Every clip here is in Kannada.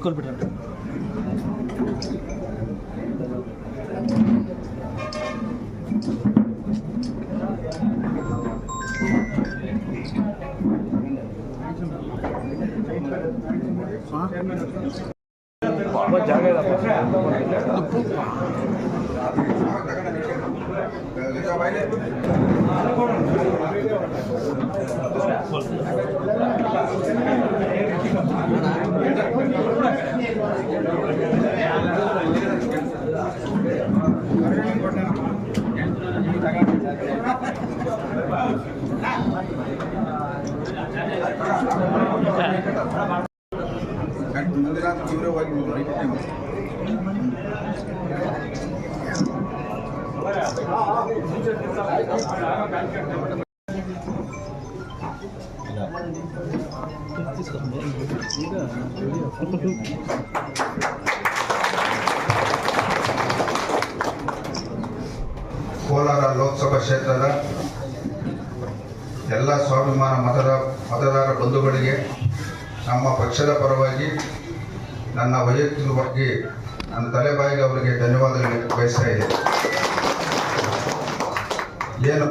పెట్టుకొని పెట్టండి జాగ్రత్త ಕೋಲಾರ ಲೋಕಸಭಾ ಕ್ಷೇತ್ರದ ಎಲ್ಲ ಸ್ವಾಭಿಮಾನ ಮತದ ಮತದಾರ ಬಂಧುಗಳಿಗೆ ನಮ್ಮ ಪಕ್ಷದ ಪರವಾಗಿ ನನ್ನ ವೈಯಕ್ತಿಕವಾಗಿ ನನ್ನ ತಲೆಬಾಯಿಗೆ ಅವರಿಗೆ ಧನ್ಯವಾದಗಳು ಬಯಸ್ತಾ ಇದೆ ಏನು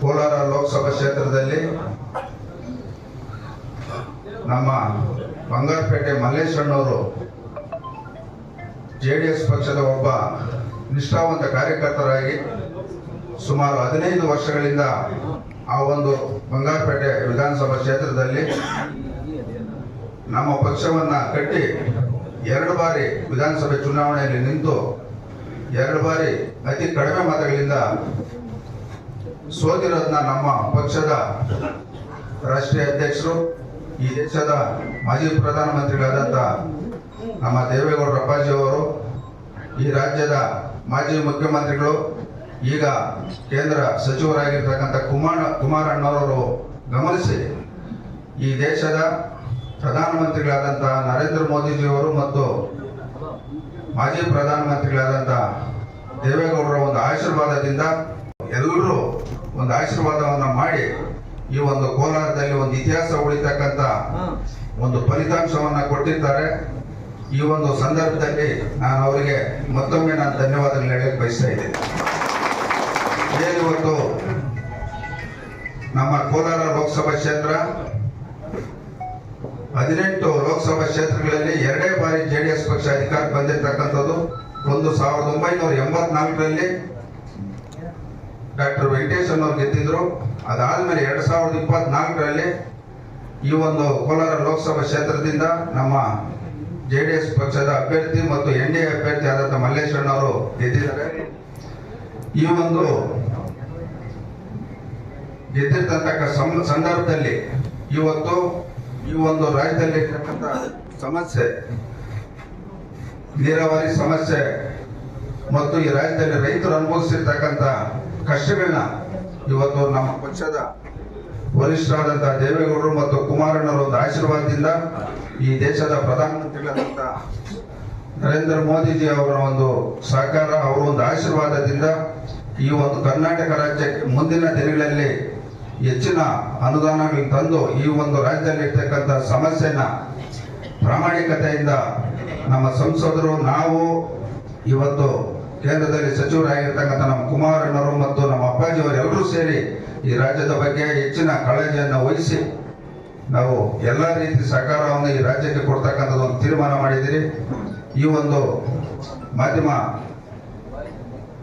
ಕೋಲಾರ ಲೋಕಸಭಾ ಕ್ಷೇತ್ರದಲ್ಲಿ ನಮ್ಮ ಬಂಗಾರಪೇಟೆ ಮಲ್ಲೇಶ್ವರನವರು ಜೆ ಡಿ ಎಸ್ ಪಕ್ಷದ ಒಬ್ಬ ನಿಷ್ಠಾವಂತ ಕಾರ್ಯಕರ್ತರಾಗಿ ಸುಮಾರು ಹದಿನೈದು ವರ್ಷಗಳಿಂದ ಆ ಒಂದು ಬಂಗಾರಪೇಟೆ ವಿಧಾನಸಭಾ ಕ್ಷೇತ್ರದಲ್ಲಿ ನಮ್ಮ ಪಕ್ಷವನ್ನ ಕಟ್ಟಿ ಎರಡು ಬಾರಿ ವಿಧಾನಸಭೆ ಚುನಾವಣೆಯಲ್ಲಿ ನಿಂತು ಎರಡು ಬಾರಿ ಅತಿ ಕಡಿಮೆ ಮತಗಳಿಂದ ಸೋತಿರೋದನ್ನ ನಮ್ಮ ಪಕ್ಷದ ರಾಷ್ಟ್ರೀಯ ಅಧ್ಯಕ್ಷರು, ಈ ದೇಶದ ಮಾಜಿ ಪ್ರಧಾನಮಂತ್ರಿಗಳಾದಂಥ ನಮ್ಮ ದೇವೇಗೌಡರ ಅಪ್ಪಾಜಿ ಅವರು, ಈ ರಾಜ್ಯದ ಮಾಜಿ ಮುಖ್ಯಮಂತ್ರಿಗಳು ಈಗ ಕೇಂದ್ರ ಸಚಿವರಾಗಿರ್ತಕ್ಕಂಥ ಕುಮಾರ ಕುಮಾರಣ್ಣವರವರು ಗಮನಿಸಿ, ಈ ದೇಶದ ಪ್ರಧಾನಮಂತ್ರಿಗಳಾದಂಥ ನರೇಂದ್ರ ಮೋದಿಜಿಯವರು ಮತ್ತು ಮಾಜಿ ಪ್ರಧಾನಮಂತ್ರಿಗಳಾದಂಥ ದೇವೇಗೌಡರ ಒಂದು ಆಶೀರ್ವಾದದಿಂದ ಎಲ್ಲರೂ ಒಂದು ಆಶೀರ್ವಾದವನ್ನು ಮಾಡಿ ಈ ಒಂದು ಕೋಲಾರದಲ್ಲಿ ಒಂದು ಇತಿಹಾಸ ಉಳಿತಕ್ಕಂಥ ಒಂದು ಫಲಿತಾಂಶವನ್ನು ಕೊಟ್ಟಿದ್ದಾರೆ. ಈ ಒಂದು ಸಂದರ್ಭದಲ್ಲಿ ನಾನು ಅವರಿಗೆ ಮತ್ತೊಮ್ಮೆ ನಾನು ಧನ್ಯವಾದಗಳು ಹೇಳಕ್ಕೆ ಬಯಸ್ತಾ ಇದ್ದೇನೆ. ಏನಿವತ್ತು ನಮ್ಮ ಕೋಲಾರ ಲೋಕಸಭಾ ಕ್ಷೇತ್ರ ಹದಿನೆಂಟು ಲೋಕಸಭಾ ಕ್ಷೇತ್ರಗಳಲ್ಲಿ ಎರಡೇ ಬಾರಿ ಜೆ ಡಿ ಎಸ್ ಪಕ್ಷ ಅಧಿಕಾರಕ್ಕೆ ಬಂದಿರತಕ್ಕಂಥದ್ದು. ಒಂದು ಸಾವಿರದ ಒಂಬೈನೂರ ಎಂಬತ್ನಾಲ್ಕರಲ್ಲಿ ಡಾಕ್ಟರ್ ವೆಂಕಟೇಶ್ ಅವರು ಗೆದ್ದಿದ್ರು. ಅದಾದ್ಮೇಲೆ ಎರಡ್ ಸಾವಿರದ ಇಪ್ಪತ್ನಾಲ್ಕರಲ್ಲಿ ಈ ಒಂದು ಕೋಲಾರ ಲೋಕಸಭಾ ಕ್ಷೇತ್ರದಿಂದ ನಮ್ಮ ಜೆ ಡಿ ಎಸ್ ಪಕ್ಷದ ಅಭ್ಯರ್ಥಿ ಮತ್ತು ಎನ್ ಡಿ ಎ ಅಭ್ಯರ್ಥಿ ಆದಂತಹ ಮಲ್ಲೇಶ್ವರನ್ ಅವರು ಗೆದ್ದಿದ್ದಾರೆ. ಈ ಒಂದು ಗೆದ್ದಿರ್ತಕ್ಕಂಥ ಸಂದರ್ಭದಲ್ಲಿ ಇವತ್ತು ಈ ಒಂದು ರಾಜ್ಯದಲ್ಲಿ ಇರ್ತಕ್ಕಂಥ ಸಮಸ್ಯೆ, ನೀರಾವರಿ ಸಮಸ್ಯೆ ಮತ್ತು ಈ ರಾಜ್ಯದಲ್ಲಿ ರೈತರು ಅನುಭವಿಸಿರ್ತಕ್ಕಂಥ ಕಷ್ಟಗಳನ್ನ ಇವತ್ತು ನಮ್ಮ ಪಕ್ಷದ ವರಿಷ್ಠರಾದಂಥ ದೇವೇಗೌಡರು ಮತ್ತು ಕುಮಾರಣ್ಣರ ಒಂದು ಆಶೀರ್ವಾದದಿಂದ ಈ ದೇಶದ ಪ್ರಧಾನಮಂತ್ರಿಗಳಾದಂಥ ನರೇಂದ್ರ ಮೋದಿಜಿ ಅವರ ಒಂದು ಸಹಕಾರ, ಅವರ ಒಂದು ಆಶೀರ್ವಾದದಿಂದ ಈ ಒಂದು ಕರ್ನಾಟಕ ರಾಜ್ಯಕ್ಕೆ ಮುಂದಿನ ದಿನಗಳಲ್ಲಿ ಹೆಚ್ಚಿನ ಅನುದಾನಗಳನ್ನು ತಂದು ಈ ಒಂದು ರಾಜ್ಯದಲ್ಲಿ ಇರ್ತಕ್ಕಂಥ ಸಮಸ್ಯೆನ ಪ್ರಾಮಾಣಿಕತೆಯಿಂದ ನಮ್ಮ ಸಂಸದರು, ನಾವು ಇವತ್ತು ಕೇಂದ್ರದಲ್ಲಿ ಸಚಿವರಾಗಿರ್ತಕ್ಕಂಥ ನಮ್ಮ ಕುಮಾರಣ್ಣರು ಮತ್ತು ನಮ್ಮ ಅಪ್ಪಾಜಿಯವರೆಲ್ಲರೂ ಸೇರಿ ಈ ರಾಜ್ಯದ ಬಗ್ಗೆ ಹೆಚ್ಚಿನ ಕಾಳಜಿಯನ್ನು ವಹಿಸಿ ನಾವು ಎಲ್ಲ ರೀತಿ ಸಹಕಾರವನ್ನು ಈ ರಾಜ್ಯಕ್ಕೆ ಕೊಡ್ತಕ್ಕಂಥದ್ದು ಒಂದು ತೀರ್ಮಾನ ಮಾಡಿದ್ದೀರಿ. ಈ ಒಂದು ಮಾಧ್ಯಮ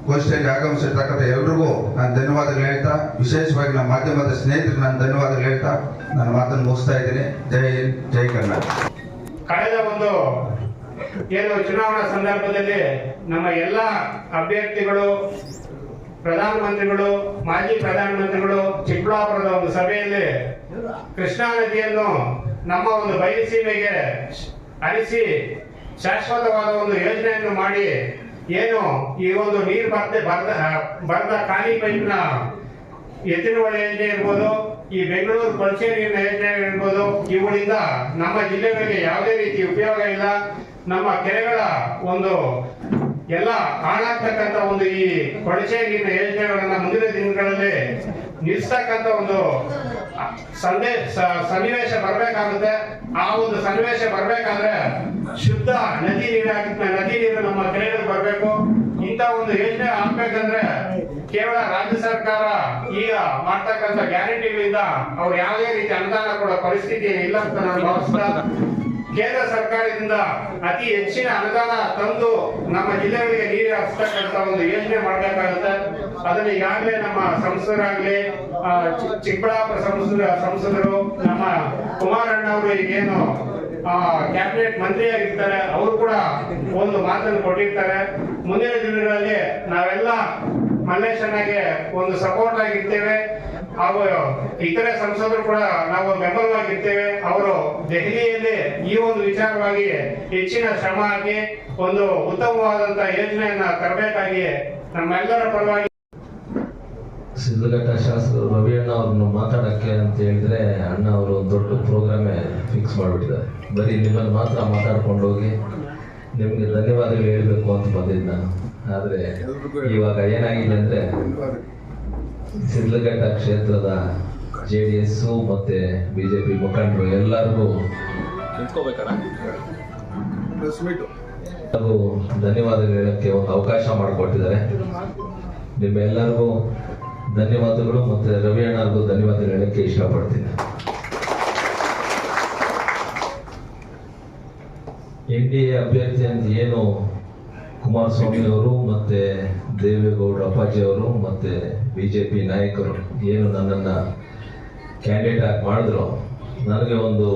ಗೋಷ್ಠಿಯಲ್ಲಿ ಆಗಮಿಸಿರ್ತಕ್ಕಂಥ ಎಲ್ರಿಗೂ ನಾನು ಧನ್ಯವಾದಗಳು ಹೇಳ್ತಾ, ವಿಶೇಷವಾಗಿ ನಮ್ಮ ಮಾಧ್ಯಮದ ಸ್ನೇಹಿತರು ನಾನು ಧನ್ಯವಾದಗಳು ಹೇಳ್ತಾ, ನನ್ನ ಮಾತನ್ನು ಮುಗಿಸ್ತಾ ಇದ್ದೀನಿ. ಜೈ ಹಿಂದ್, ಜೈ ಕನ್ನಡ. ಕಳೆದ ಒಂದು, ಏನು ಚುನಾವಣಾ ಸಂದರ್ಭದಲ್ಲಿ ನಮ್ಮ ಎಲ್ಲ ಅಭ್ಯರ್ಥಿಗಳು, ಪ್ರಧಾನಮಂತ್ರಿಗಳು, ಮಾಜಿ ಪ್ರಧಾನಮಂತ್ರಿಗಳು ಚಿಕ್ಕಬಳ್ಳಾಪುರದ ಒಂದು ಸಭೆಯಲ್ಲಿ ಕೃಷ್ಣಾ ನದಿಯನ್ನು ನಮ್ಮ ಒಂದು ಬಯಲು ಸೀಮೆಗೆ ಅರಿಸಿ ಶಾಶ್ವತವಾದ ಒಂದು ಯೋಜನೆಯನ್ನು ಮಾಡಿ ಏನು? ಈ ಒಂದು ನೀರು ಬರ್ದೆ ಬರ್ದ ಬರ್ದ ಖಾಲಿ ಪೈಪ್ನ ಎತ್ತಿನ ಯೋಜನೆ ಇರ್ಬೋದು, ಈ ಬೆಂಗಳೂರು ಕೊಳಚೆ ನೀರಿನ ಯೋಜನೆ ಇರ್ಬೋದು, ಇವುಗಳಿಂದ ನಮ್ಮ ಜಿಲ್ಲೆಗಳಿಗೆ ಯಾವುದೇ ರೀತಿ ಉಪಯೋಗ ಇಲ್ಲ. ನಮ್ಮ ಕೆರೆಗಳ ಒಂದು ಎಲ್ಲ ಹಾಳಾಗ್ತಕ್ಕಂಥ ಒಂದು ಈ ಕೊಳಚೆ ನೀರಿನ ಯೋಜನೆಗಳನ್ನ ಮುಂದಿನ ದಿನಗಳಲ್ಲಿ ನಿಲ್ಸ್ತಕ್ಕಂಥ ಒಂದು ಸಂದೇಶ ಸನ್ನಿವೇಶ ಬರ್ಬೇಕಾಗುತ್ತೆ. ಆ ಒಂದು ಸನ್ನಿವೇಶ ಬರ್ಬೇಕಾದ್ರೆ ಶುದ್ಧ ನದಿ ನೀರಾಗಿ, ನದಿ ನೀರು ನಮ್ಮ ಕೆರೆಗಳಿಗೆ ಬರಬೇಕು. ಇಂತ ಒಂದು ಯೋಜನೆ ಆಗ್ಬೇಕಂದ್ರೆ ಕೇವಲ ರಾಜ್ಯ ಸರ್ಕಾರ ಈಗ ಮಾಡ್ತಕ್ಕಂಥ ಗ್ಯಾರಂಟಿಗಳಿಂದ ಅವ್ರು ಯಾವುದೇ ರೀತಿ ಅನುದಾನ ಕೊಡೋ ಪರಿಸ್ಥಿತಿ ಇಲ್ಲ ಅಂತ ನಾನು ಭಾವಿಸ್ತಾ ಕೇಂದ್ರ ಸರ್ಕಾರದಿಂದ ಅತಿ ಹೆಚ್ಚಿನ ಅನುದಾನ ತಂದು ನಮ್ಮ ಜಿಲ್ಲೆಗಳಿಗೆ ನೀರು ಹರಿಸ್ತಕ್ಕಂಥ ಒಂದು ಯೋಜನೆ ಮಾಡಬೇಕಾಗುತ್ತೆ. ಅದನ್ನ ಈಗಾಗಲೇ ನಮ್ಮ ಸಂಸದರಾಗ್ಲಿ ಚಿಕ್ಕಬಳ್ಳಾಪುರ ಸಂಸದ, ಸಂಸದರು, ನಮ್ಮ ಕುಮಾರಣ್ಣ ಅವರು ಈಗೇನು ಕ್ಯಾಬಿನೆಟ್ ಮಂತ್ರಿಯಾಗಿರ್ತಾರೆ, ಅವರು ಕೂಡ ಒಂದು ಮಾತನ್ನು ಕೊಟ್ಟಿರ್ತಾರೆ. ಮುಂದಿನ ದಿನಗಳಲ್ಲಿ ನಾವೆಲ್ಲ ಮಲ್ಲೇಶಣ್ಣಗೆ ಒಂದು ಸಪೋರ್ಟ್ ಆಗಿರ್ತೇವೆ. ಹಾಗೂ ಇತರೆ ಸಂಸದರು ಕೂಡ ನಾವು ಬೆಂಬಲವಾಗಿರ್ತೇವೆ ಅವರು ದೆಹಲಿಯಲ್ಲಿ ಈ ಒಂದು ವಿಚಾರವಾಗಿ ಹೆಚ್ಚಿನ ಶ್ರಮ ಹಾಕಿ ಒಂದು ಉತ್ತಮವಾದಂತಹ ಯೋಜನೆಯನ್ನ ತರಬೇಕಾಗಿ ನಮ್ಮೆಲ್ಲರ ಪರವಾಗಿ ಸಿದ್ಧಘಟ್ಟ ಶಾಸಕರು ರವಿಯಣ್ಣ ಅವ್ರನ್ನ ಮಾತಾಡಕ್ಕೆ ಅಂತ ಹೇಳಿದ್ರೆ ಅಣ್ಣ ಅವರು ಒಂದು ದೊಡ್ಡ ಪ್ರೋಗ್ರಾಮೇ ಫಿಕ್ಸ್ ಮಾಡಿಬಿಟ್ಟಿದ್ದಾರೆ. ಬರೀ ನಿಮ್ಮಲ್ಲಿ ಮಾತ್ರ ಮಾತಾಡ್ಕೊಂಡು ಹೋಗಿ ನಿಮಗೆ ಧನ್ಯವಾದಗಳು ಹೇಳಬೇಕು ಅಂತ ಬಂದಿದ್ದ ನಾನು. ಆದರೆ ಇವಾಗ ಏನಾಗಿದೆ ಅಂದರೆ ಸಿದ್ಧಘಟ್ಟ ಕ್ಷೇತ್ರದ ಜೆ ಡಿ ಎಸ್ಸು ಮತ್ತು ಬಿ ಜೆ ಪಿ ಮುಖಂಡರು ಎಲ್ಲರಿಗೂ ಹಾಗೂ ಧನ್ಯವಾದಗಳು ಹೇಳಕ್ಕೆ ಒಂದು ಅವಕಾಶ ಮಾಡಿಕೊಟ್ಟಿದ್ದಾರೆ. ನಿಮ್ಮೆಲ್ಲರಿಗೂ ಧನ್ಯವಾದಗಳು ಮತ್ತೆ ರವಿ ಅಣ್ಣರಿಗೂ ಧನ್ಯವಾದಗಳು ಹೇಳಕ್ಕೆ ಇಷ್ಟಪಡ್ತೀನಿ. ಎನ್ ಡಿ ಎ ಅಭ್ಯರ್ಥಿ ಅಂತ ಏನು ಕುಮಾರಸ್ವಾಮಿ ಅವರು ಮತ್ತೆ ದೇವೇಗೌಡ ಅಪ್ಪಾಜಿ ಅವರು ಮತ್ತೆ ಬಿಜೆಪಿ ನಾಯಕರು ಏನು ನನ್ನನ್ನು ಕ್ಯಾಂಡಿಡೇಟ್ ಆಗಿ ಮಾಡಿದ್ರು. ನನಗೆ ಒಂದು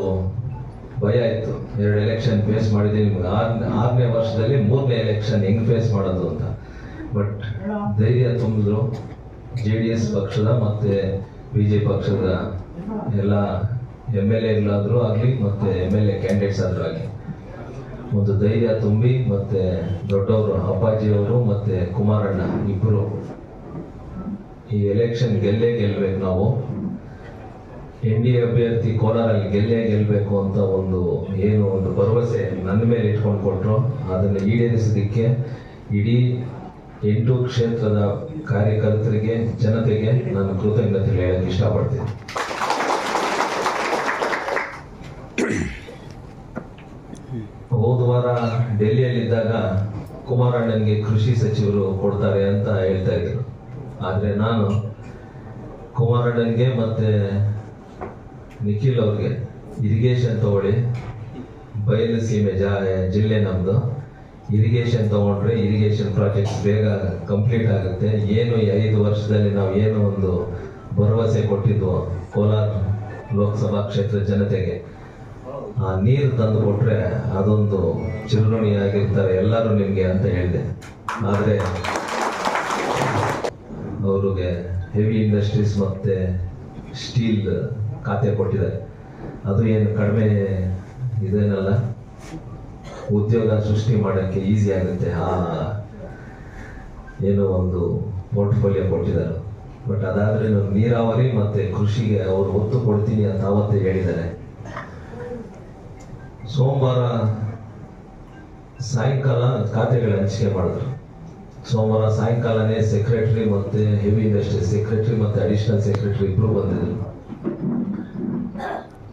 ಭಯ ಇತ್ತು ಎರಡು ಎಲೆಕ್ಷನ್ ಫೇಸ್ ಮಾಡಿದ್ದೀನಿ. ಆರನೇ ಆರನೇ ವರ್ಷದಲ್ಲಿ ಮೂರನೇ ಎಲೆಕ್ಷನ್ ಹೆಂಗೆ ಫೇಸ್ ಮಾಡೋದು ಅಂತ. ಬಟ್ ಧೈರ್ಯ ತುಂಬಿದ್ರು. ಜೆ ಡಿ ಎಸ್ ಪಕ್ಷದ ಮತ್ತು ಬಿ ಜೆ ಪಕ್ಷದ ಎಲ್ಲ ಎಂ ಎಲ್ ಎಗಳಾದರೂ ಆಗಲಿ ಮತ್ತೆ ಎಂ ಎಲ್ ಎ ಕ್ಯಾಂಡಿಡೇಟ್ಸ್ ಆದರೂ ಆಗಲಿ. ಒಂದು ಧೈರ್ಯ ತುಂಬಿ ಮತ್ತೆ ದೊಡ್ಡವರು ಅಪ್ಪಾಜಿಯವರು ಮತ್ತೆ ಕುಮಾರಣ್ಣ ಇಬ್ಬರು ಈ ಎಲೆಕ್ಷನ್ ಗೆಲ್ಲೇ ಗೆಲ್ಲಬೇಕು ನಾವು. ಎನ್ ಡಿ ಅಭ್ಯರ್ಥಿ ಕೋಲಾರಲ್ಲಿ ಗೆಲ್ಲೇ ಗೆಲ್ಲಬೇಕು ಅಂತ ಒಂದು ಏನು ಒಂದು ಭರವಸೆ ನನ್ನ ಮೇಲೆ ಇಟ್ಕೊಂಡು ಕೊಟ್ಟರು ಅದನ್ನು ಈಡೇರಿಸೋದಕ್ಕೆ ಇಡೀ ಎಂಟು ಕ್ಷೇತ್ರದ ಕಾರ್ಯಕರ್ತರಿಗೆ, ಜನತೆಗೆ ನಾನು ಕೃತಜ್ಞತೆ ಹೇಳಕ್ಕೆ ಇಷ್ಟಪಡ್ತೀನಿ ಹೋದ ವಾರ ಡೆಲ್ಲಿಯಲ್ಲಿದ್ದಾಗ ಕುಮಾರಣ್ಣನಿಗೆ ಕೃಷಿ ಸಚಿವರು ಕೊಡ್ತಾರೆ ಅಂತ ಹೇಳ್ತಾ ಇದ್ರು. ಆದರೆ ನಾನು ಕುಮಾರಣ್ಣನಿಗೆ ಮತ್ತೆ ನಿಖಿಲ್ ಅವ್ರಿಗೆ ಇರಿಗೇಷನ್ ತಗೊಳ್ಳಿ. ಬಯಲು ಸೀಮೆ ಜಾ, ಜಿಲ್ಲೆ ನಮ್ಮದು ಇರಿಗೇಷನ್ ತಗೊಂಡ್ರೆ ಇರಿಗೇಷನ್ ಪ್ರಾಜೆಕ್ಟ್ಸ್ ಬೇಗ ಕಂಪ್ಲೀಟ್ ಆಗುತ್ತೆ. ಏನು ಐದು ವರ್ಷದಲ್ಲಿ ನಾವು ಏನು ಒಂದು ಭರವಸೆ ಕೊಟ್ಟಿದ್ವು ಕೋಲಾರ ಲೋಕಸಭಾ ಕ್ಷೇತ್ರ ಜನತೆಗೆ, ಆ ನೀರು ತಂದು ಕೊಟ್ಟರೆ ಅದೊಂದು ಚಿರುಣಿ ಆಗಿರ್ತಾರೆ ಎಲ್ಲರೂ ನಿಮಗೆ ಅಂತ ಹೇಳಿದೆ. ಆದರೆ ಅವ್ರಿಗೆ ಹೆವಿ ಇಂಡಸ್ಟ್ರೀಸ್ ಮತ್ತು ಸ್ಟೀಲ್ ಖಾತೆ ಕೊಟ್ಟಿದ್ದಾರೆ. ಅದು ಏನು ಕಡಿಮೆ ಇದೇನಲ್ಲ? ಉದ್ಯೋಗ ಸೃಷ್ಟಿ ಮಾಡೋಕ್ಕೆ ಈಸಿ ಆಗುತ್ತೆ. ಆ ಏನೋ ಒಂದು ಪೋರ್ಟ್ಫೋಲಿಯೋ ಕೊಟ್ಟಿದ್ದಾರೆ. ಬಟ್ ಅದಾದ್ರೆ ನೀರಾವರಿ ಮತ್ತೆ ಕೃಷಿಗೆ ಅವರು ಒತ್ತು ಕೊಡ್ತೀನಿ ಅಂತ ಅವತ್ತೇ ಹೇಳಿದ್ದಾರೆ. ಸೋಮವಾರ ಸಾಯಂಕಾಲ ಖಾತೆಗಳ ಹಂಚಿಕೆ ಮಾಡಿದ್ರು. ಸೋಮವಾರ ಸಾಯಂಕಾಲನೇ ಸೆಕ್ರೆಟರಿ ಮತ್ತೆ ಹೆವಿ ಇಂಡಸ್ಟ್ರಿ ಸೆಕ್ರೆಟರಿ ಮತ್ತೆ ಅಡಿಷನಲ್ ಸೆಕ್ರೆಟರಿ ಇಬ್ರು ಬಂದಿದ್ರು.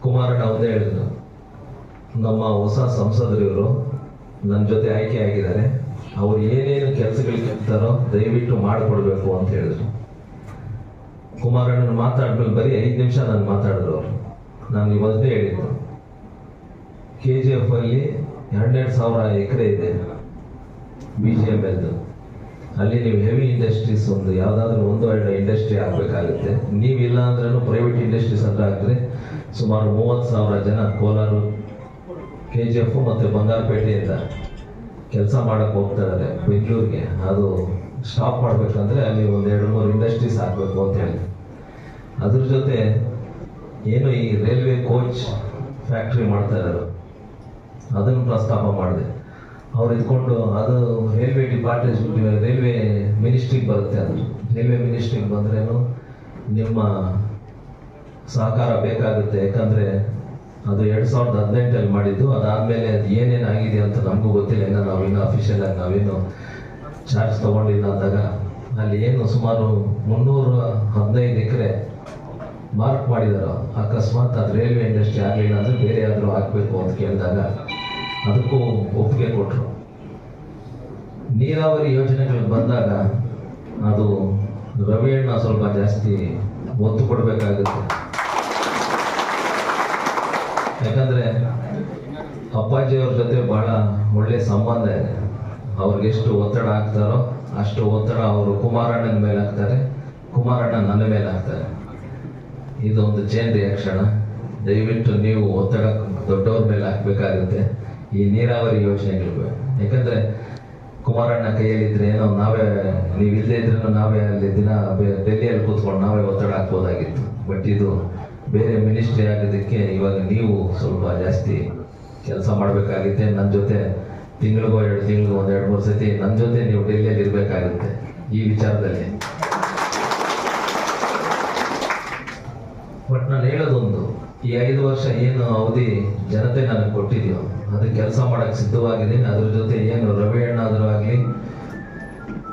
ಕುಮಾರಣ್ಣ ಒಂದೇ ಹೇಳಿದ್ರು. ನಮ್ಮ ಹೊಸ ಸಂಸದರು ಇವರು ನನ್ನ ಜೊತೆ ಆಯ್ಕೆ ಆಗಿದ್ದಾರೆ. ಅವ್ರು ಏನೇನು ಕೆಲಸಗಳಿಗೆ ಇರ್ತಾರೋ ದಯವಿಟ್ಟು ಮಾಡಿಕೊಡ್ಬೇಕು ಅಂತ ಹೇಳಿದ್ರು. ಕುಮಾರಣ್ಣನ ಮಾತಾಡ್ಮೇಲೆ ಬರೀ ಐದು ನಿಮಿಷ ನಾನು ಮಾತಾಡಿದ್ರು ಅವರು. ನಾನು ಇವತ್ತೇ ಹೇಳಿದ್ರು ಕೆ ಜಿ ಎಫ್ ಅಲ್ಲಿ ಎರಡೆರಡು ಸಾವಿರ ಎಕರೆ ಇದೆ ಬಿ ಜಿ ಎಂ ಎಲ್ದು ಅಲ್ಲಿ ನೀವು ಹೆವಿ ಇಂಡಸ್ಟ್ರೀಸ್ ಒಂದು, ಯಾವುದಾದ್ರೂ ಒಂದು ಎರಡು ಇಂಡಸ್ಟ್ರಿ ಆಗಬೇಕಾಗುತ್ತೆ. ನೀವಿಲ್ಲ ಅಂದ್ರೂ ಪ್ರೈವೇಟ್ ಇಂಡಸ್ಟ್ರೀಸ್ ಅಂತ ಹಾಕಿದ್ರೆ ಸುಮಾರು ಮೂವತ್ತು ಸಾವಿರ ಜನ ಕೋಲಾರ ಕೆ ಜಿ ಎಫ್ ಮತ್ತು ಬಂಗಾರಪೇಟೆಯಿಂದ ಕೆಲಸ ಮಾಡೋಕ್ಕೆ ಹೋಗ್ತಾ ಇದ್ದಾರೆ ಬೆಂಗಳೂರಿಗೆ. ಅದು ಸ್ಟಾಪ್ ಮಾಡಬೇಕಂದ್ರೆ ಅಲ್ಲಿ ಒಂದು ಎರಡು ಮೂರು ಇಂಡಸ್ಟ್ರೀಸ್ ಹಾಕಬೇಕು ಅಂತ ಹೇಳಿ. ಅದ್ರ ಜೊತೆ ಏನು ಈ ರೈಲ್ವೆ ಕೋಚ್ ಫ್ಯಾಕ್ಟ್ರಿ ಮಾಡ್ತಾ ಇದ್ದಾರೆ ಅದನ್ನು ಪ್ರಸ್ತಾಪ ಮಾಡಿದೆ. ಅವ್ರು ಇದ್ಕೊಂಡು ಅದು ರೈಲ್ವೆ ಡಿಪಾರ್ಟ್ಮೆಂಟ್ ರೈಲ್ವೆ ಮಿನಿಸ್ಟ್ರಿಗೆ ಬರುತ್ತೆ ಅದು. ರೈಲ್ವೆ ಮಿನಿಸ್ಟ್ರಿಗೆ ಬಂದ್ರೇನು ನಿಮ್ಮ ಸಹಕಾರ ಬೇಕಾಗುತ್ತೆ. ಯಾಕಂದರೆ ಅದು ಎರಡು ಸಾವಿರದ ಹದಿನೆಂಟಲ್ಲಿ ಮಾಡಿದ್ದು. ಅದಾದಮೇಲೆ ಅದು ಏನೇನು ಆಗಿದೆ ಅಂತ ನಮಗೂ ಗೊತ್ತಿಲ್ಲ. ಇನ್ನು ನಾವಿನ್ನು ಅಫಿಷಿಯಲ್ ಆಗಿ ನಾವೇನು ಚಾರ್ಜ್ ತೊಗೊಂಡಿಲ್ಲ ಅಂದಾಗ, ಅಲ್ಲಿ ಏನು ಸುಮಾರು ಮುನ್ನೂರ ಹದಿನೈದು ಎಕರೆ ಮಾರ್ಕ್ ಮಾಡಿದಾರೋ. ಅಕಸ್ಮಾತ್ ಅದು ರೈಲ್ವೆ ಇಂಡಸ್ಟ್ರಿ ಆಗಲಿಲ್ಲ ಅಂದರೆ ಬೇರೆ ಯಾವ್ದಾದ್ರು ಹಾಕಬೇಕು ಅಂತ ಕೇಳಿದಾಗ ಅದಕ್ಕೂ ಒಪ್ಪಿಗೆ ಕೊಟ್ಟರು ನೀರಾವರಿ ಯೋಜನೆಗಳು ಬಂದಾಗ ಅದು ರವಿಯಣ್ಣ ಸ್ವಲ್ಪ ಜಾಸ್ತಿ ಒತ್ತು ಕೊಡಬೇಕಾಗುತ್ತೆ. ಯಾಕಂದರೆ ಅಪ್ಪಾಜಿಯವ್ರ ಜೊತೆ ಭಾಳ ಒಳ್ಳೆ ಸಂಬಂಧ ಇದೆ. ಅವ್ರಿಗೆ ಎಷ್ಟು ಒತ್ತಡ ಆಗ್ತಾರೋ ಅಷ್ಟು ಒತ್ತಡ ಅವರು ಕುಮಾರಣ್ಣನ ಮೇಲೆ ಹಾಕ್ತಾರೆ. ಕುಮಾರಣ್ಣ ನನ್ನ ಮೇಲೆ ಹಾಕ್ತಾರೆ. ಇದೊಂದು ಚೇನ್ ರಿಯಾಕ್ಷನ್ ದಯವಿಟ್ಟು ನೀವು ಒತ್ತಡ ದೊಡ್ಡವ್ರ ಮೇಲೆ ಹಾಕ್ಬೇಕಾಗುತ್ತೆ. ಈ ನೀರಾವರಿ ಯೋಜನೆಗಳು ಯಾಕಂದ್ರೆ ಕುಮಾರಣ್ಣ ಕೈಯಲ್ಲಿದ್ರೆ ಏನೋ ನಾವೇ, ನೀವು ಇಲ್ಲದೆ ಇದ್ರೂ ನಾವೇ ಅಲ್ಲಿ ದಿನ ಡೆಲ್ಲಿಯಲ್ಲಿ ಕೂತ್ಕೊಂಡು ನಾವೇ ಒತ್ತಡ ಹಾಕ್ಬೋದಾಗಿತ್ತು. ಬಟ್ ಇದು ಬೇರೆ ಮಿನಿಸ್ಟ್ರಿ ಆಗೋದಕ್ಕೆ ಇವಾಗ ನೀವು ಸ್ವಲ್ಪ ಜಾಸ್ತಿ ಕೆಲಸ ಮಾಡಬೇಕಾಗಿತ್ತೆ. ನನ್ನ ಜೊತೆ ತಿಂಗಳಿಗೋ ಎರಡು ತಿಂಗಳಿಗೋ ಒಂದು ಎರಡು ಮೂರು ಸತಿ ನನ್ನ ಜೊತೆ ನೀವು ಡೆಲ್ಲಿಯಲ್ಲಿ ಇರಬೇಕಾಗುತ್ತೆ ಈ ವಿಚಾರದಲ್ಲಿ. ಬಟ್ ನಾನು ಹೇಳೋದೊಂದು ಈ ಐದು ವರ್ಷ ಏನು ಅವಧಿ ಜನತೆ ನನಗೆ ಕೊಟ್ಟಿದೆಯೋ, ಅದು ಕೆಲಸ ಮಾಡಕ್ಕೆ ಸಿದ್ಧವಾಗಿದ್ದೀನಿ ಅದ್ರ ಜೊತೆ ಏನು ರವಿ ಅಣ್ಣಾದರೂ ಆಗಲಿ,